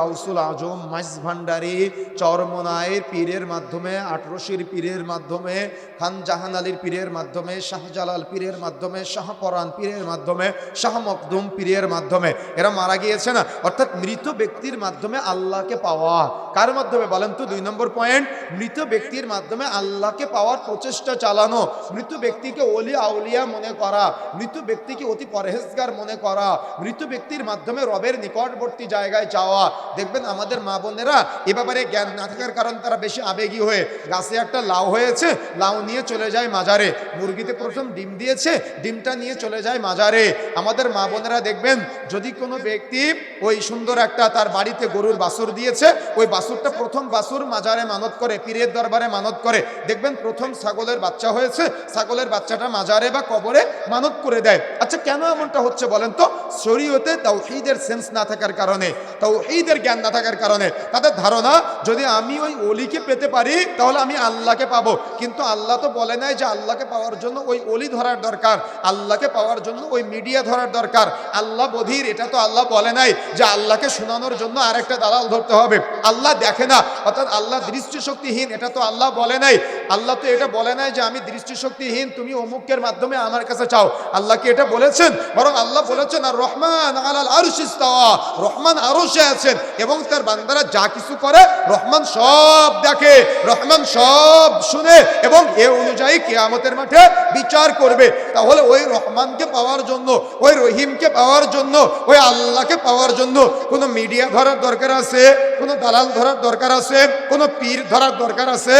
গাউসুল আজম, মাইস ভান্ডারি চরমনায়ের পীরের মাধ্যমে, আটরশির পীরের মাধ্যমে খান জাহান আলীর পীরের মাধ্যমে, শাহজালাল পীরের মাধ্যমে শাহপরান পীরের মাধ্যমে, শাহ মকদুম পীরের মাধ্যমে। এরা মারা গিয়েছে না? অর্থাৎ মৃত ব্যক্তির মাধ্যমে আল্লাহকে পাওয়া। কার মাধ্যমে বলেন তো? দুই নম্বর পয়েন্ট, মৃত ব্যক্তির মাধ্যমে আল্লাহকে পাওয়ার প্রচেষ্টা চালানো। মৃত ব্যক্তিকে অলি আউলিয়া মনে করা, মৃত ব্যক্তিকে অতি পরহেজগার মনে করা, মৃত ব্যক্তির মাধ্যমে রবের নিকটবর্তী জায়গায় যাওয়া। দেখবেন আমাদের মা বোনেরা এ ব্যাপারে জ্ঞান না থাকার কারণ তারা বেশি আবেগী হয়ে গাছে একটা লাউ হয়েছে, লাউ নিয়ে চলে যায় মাজারে। মুরগিতে প্রথম ডিম দিয়েছে, ডিমটা নিয়ে চলে যায় মাজারে। আমাদের মা বোনেরা দেখবেন, যদি কোনো ব্যক্তি ওই সুন্দর একটা তার বাড়িতে গরুর বাছুর দিয়েছে, ওই বাছুরটা প্রথম বাসুর মাজারে মানত করে, পীরের দরবারে মানত করে, দেখবেন প্রথম ছাগলের বাচ্চা হয়েছে, ছাগলের বাচ্চাটা মাজারে বা কবরে মানত করে দেয়। আচ্ছা কেন এমনটা হচ্ছে বলেন তো? শরীয়তে তাওহীদের সেন্স না থাকার কারণে। তাওহীদের জ্ঞান না থাকার কারণে। তাদের ধারণা, যদি আমি ওই অলিকে পেতে পারি, তাহলে আমি আল্লাহকে পাবো। কিন্তু আল্লাহ তো বলে নাই যে আল্লাহকে পাওয়ার জন্য ওই অলি ধরার দরকার, আল্লাহকে পাওয়ার জন্য ওই মিডিয়া ধরার দরকার। আল্লাহ বধির, এটা তো আল্লাহ বলে নাই যে আল্লাহকে শোনানোর জন্য আরেকটা দালাল ধরতে হবে। আল্লাহ দেখে না, অর্থাৎ আল্লাহ দৃষ্টিশক্তিহীন, এটা তো আল্লাহ বলে নাই। আল্লাহ তো এটা বলে নাই যে আমি দৃষ্টিশক্তিহীন, তুমি অমুকের মাধ্যমে আমার কাছে চাও। আল্লাহ কি এটা বলেছেন? বরং আল্লাহ বলেছেন, আর রহমান আলাল আরশ ইস্তাওয়া। রহমান আরশে আছেন এবং তার বান্দারা যা কিছু করে, রহমান সব দেখে, রহমান সব শুনে এবং এ অনুযায়ী কিয়ামতের মাঠে বিচার করবে। তাহলে ওই রহমানকে পাওয়ার জন্য, ওই রহিমকে পাওয়ার জন্য, ওই আল্লাহকে পাওয়ার জন্য কোনো মিডিয়া ধরার দরকার আছে? কোনো দালাল ধরার দরকার আছে? কোনো পীর ধরার দরকার আছে?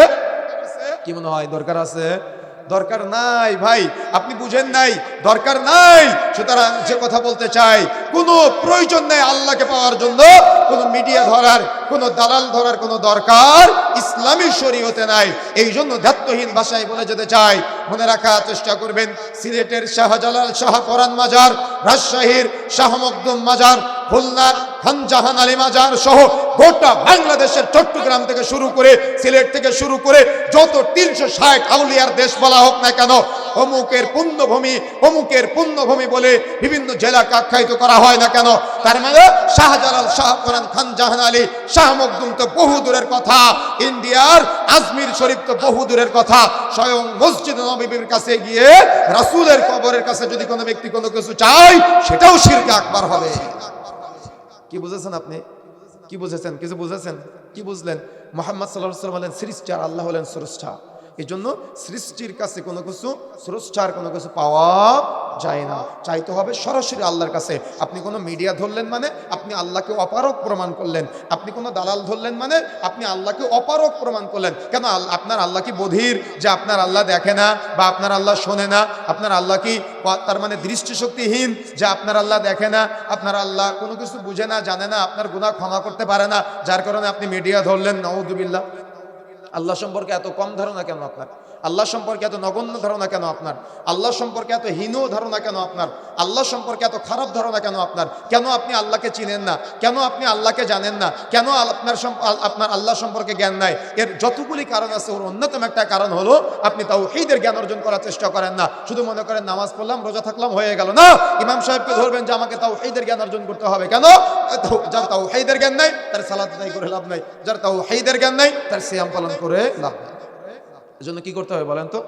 কি মনে হয়? দরকার আছে? দরকার নাই, ভাই। আপনি বুঝেন নাই, দরকার নাই। সুতরাং যে কথা বলতে চাই, কোনো প্রয়োজন নেই আল্লাহকে পাওয়ার জন্য। কোনো মিডিয়া ধরার, কোনো দালাল ধরার কোনো দরকার ইসলামী শরীয়তে নাই। এই জন্য ধাত্তহীন ভাষায় বলে যেতে চাই। মনে রাখার চেষ্টা করবেন। সিলেটের শাহজালাল শাহ পরান মাজার, রাজশাহীর শাহ মকদুম মাজার খুলনার খানজাহান আলী মাজার সহ গোটা বাংলাদেশের চট্টগ্রাম থেকে শুরু করে সিলেট থেকে শুরু করে যত তিনশো ষাট আউলিয়ার দেশ বলা হোক না কেন, অমুকের পুণ্যভূমি অমুকের পুণ্যভূমি বলে বিভিন্ন জেলাকে আখ্যায়িত করা হয় না কেন? তার মানে শাহজালাল শাহ কোরআন খান জাহান আলী শাহ মকদুম তো বহু দূরের কথা, ইন্ডিয়ার আজমির শরীফ তো বহু দূরের কথা, স্বয়ং মসজিদ নবীর কাছে গিয়ে রাসূলের কবরের কাছে যদি কোনো ব্যক্তি কোনো কিছু চায়, সেটাও শিরকে আকবার হবে। কি বুঝেছেন আপনি? কি বুঝেছেন? কিছু বুঝেছেন? কি বুঝলেন? মোহাম্মদ সাল্লাহ সাল্লাম হলেন সৃষ্টা, আল্লাহ হলেন স্রষ্টা এই জন্য সৃষ্টির কাছে কোনো কিছু, স্রষ্টার কোনো কিছু পাওয়া যায় না। চাইতে হবে সরাসরি আল্লাহর কাছে। আপনি কোনো মিডিয়া ধরলেন মানে আপনি আল্লাহকে অপারক প্রমাণ করলেন। আপনি কোনো দালাল ধরলেন মানে আপনি আল্লাহকে অপারক প্রমাণ করলেন। কেন আপনার আল্লাহ কি বধির যে আপনার আল্লাহ দেখে না বা আপনার আল্লাহ শোনে না? আপনার আল্লাহ কি তার মানে দৃষ্টিশক্তিহীন যে আপনার আল্লাহ দেখে না? আপনার আল্লাহ কোনো কিছু বুঝে না, জানে না, আপনার গুনাহ ক্ষমা করতে পারে না। যার কারণে আপনি মিডিয়া ধরলেন নওদুবিল্লাহ আল্লাহ সম্পর্কে এত কম ধারণা কেন আপনার? আল্লাহ সম্পর্কে এত নগণ্য ধারণা কেন আপনার? আল্লাহ সম্পর্কে এত হীন ধারণা কেন আপনার? আল্লাহ সম্পর্কে এত খারাপ ধারণা কেন আপনার? কেন আপনি আল্লাহকে চিনেন না? কেন আপনি আল্লাহকে জানেন না? কেন আপনার আপনার আল্লাহ সম্পর্কে জ্ঞান নাই? এর যতগুলি কারণ আছে, ওর অন্যতম একটা কারণ হলো, আপনি তাও ঈদের জ্ঞান অর্জন করার চেষ্টা করেন না। শুধু মনে করেন, নামাজ পড়লাম, রোজা থাকলাম, হয়ে গেল। না! ইমাম সাহেবকে ধরবেন যে আমাকে তাও ঈদের জ্ঞান অর্জন করতে হবে। কেন? যার তাও ঈদের জ্ঞান নাই, তার সালাত আদায় করে লাভ নাই। যার তাও ঈদের জ্ঞান নাই, তার সিয়াম পালন করে লাভ নাই। এজন্য কি করতে হবে বলেন তো?